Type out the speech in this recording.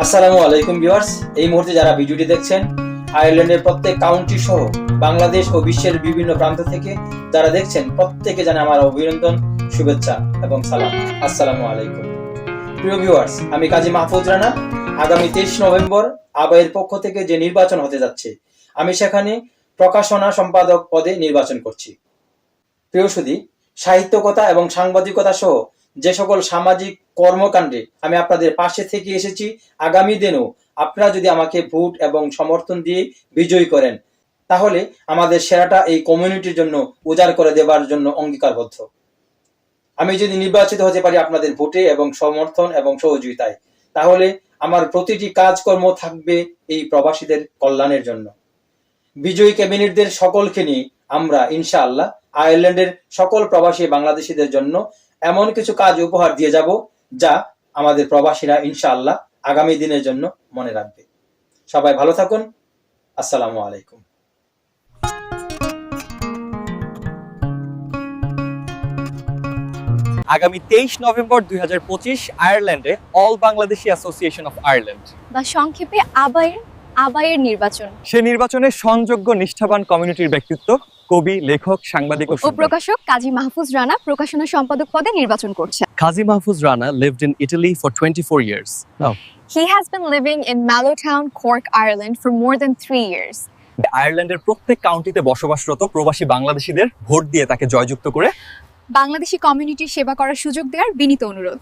আসসালামু আলাইকুম ভিউয়ার্স। এই মুহূর্তে যারা ভিডিওটি দেখছেন, আয়ারল্যান্ডের প্রত্যেক কাউন্টি সহ বাংলাদেশ ও বিশ্বের বিভিন্ন প্রান্ত থেকে যারা দেখছেন, প্রত্যেকে জানে আমার অভিনন্দন, শুভেচ্ছা এবং সালাম। আসসালামু আলাইকুম। প্রিয় ভিউয়ার্স, আমি কাজী মাহফুজ রানা। আগামী তেইশ নভেম্বর আবাইয়ের পক্ষ থেকে যে নির্বাচন হতে যাচ্ছে, আমি সেখানে প্রকাশনা সম্পাদক পদে নির্বাচন করছি। প্রিয় সুদী সাহিত্যকতা এবং সাংবাদিকতা সহ যে সকল সামাজিক কর্মকাণ্ডে আমি আপনাদের পাশে থেকে এসেছি, আগামী দিনেও আপনারা যদি আমাকে ভোট এবং সমর্থন দিয়ে বিজয়ী করেন, তাহলে আমাদের সেরাটা এই কমিউনিটির জন্য উজাড় করে দেবার জন্য অঙ্গীকারবদ্ধ। আমি যদি নির্বাচিত হতে পারি আপনাদের ভোটে এবং সমর্থন এবং সহযোগিতায়, তাহলে আমার প্রতিটি কাজকর্ম থাকবে এই প্রবাসীদের কল্যাণের জন্য। বিজয়ী ক্যাবিনেটদের সকলকে নিয়ে আমরা ইনশাআল্লাহ আয়ারল্যান্ডের সকল প্রবাসী বাংলাদেশিদের জন্য এমন কিছু কাজ উপহার দিয়ে যাব যা আমাদের প্রবাসীরা ইনশাআল্লাহ আগামী দিনের জন্য মনে রাখবে। সবাই ভালো থাকুন। আসসালামু আলাইকুম। আগামী তেইশ নভেম্বর দুই হাজার পঁচিশ আয়ারল্যান্ডে all Bangladeshi association of Ireland. বা সংক্ষেপে আবায়ের আবায়ের নির্বাচন। সে নির্বাচনে সংযোগ্য নিষ্ঠাবান কমিউনিটির ব্যক্তিত্ব কবি লেখক সাংবাদিক ও প্রকাশক কাজী মাহফুজ রানা প্রকাশনা সম্পাদক পদে নির্বাচন করছে Kazi Mahfuz Rana lived in Italy for 24 years. He has been living in Mallowtown, Cork, Ireland for more than three years. আয়ারল্যান্ডের প্রত্যেক কাউন্টিতে বসবাসরত প্রবাসী বাংলাদেশিদের ভোট দিয়ে তাকে জয়যুক্ত করে বাংলাদেশি কমিউনিটি সেবা করার সুযোগ দেওয়ার বিনীত অনুরোধ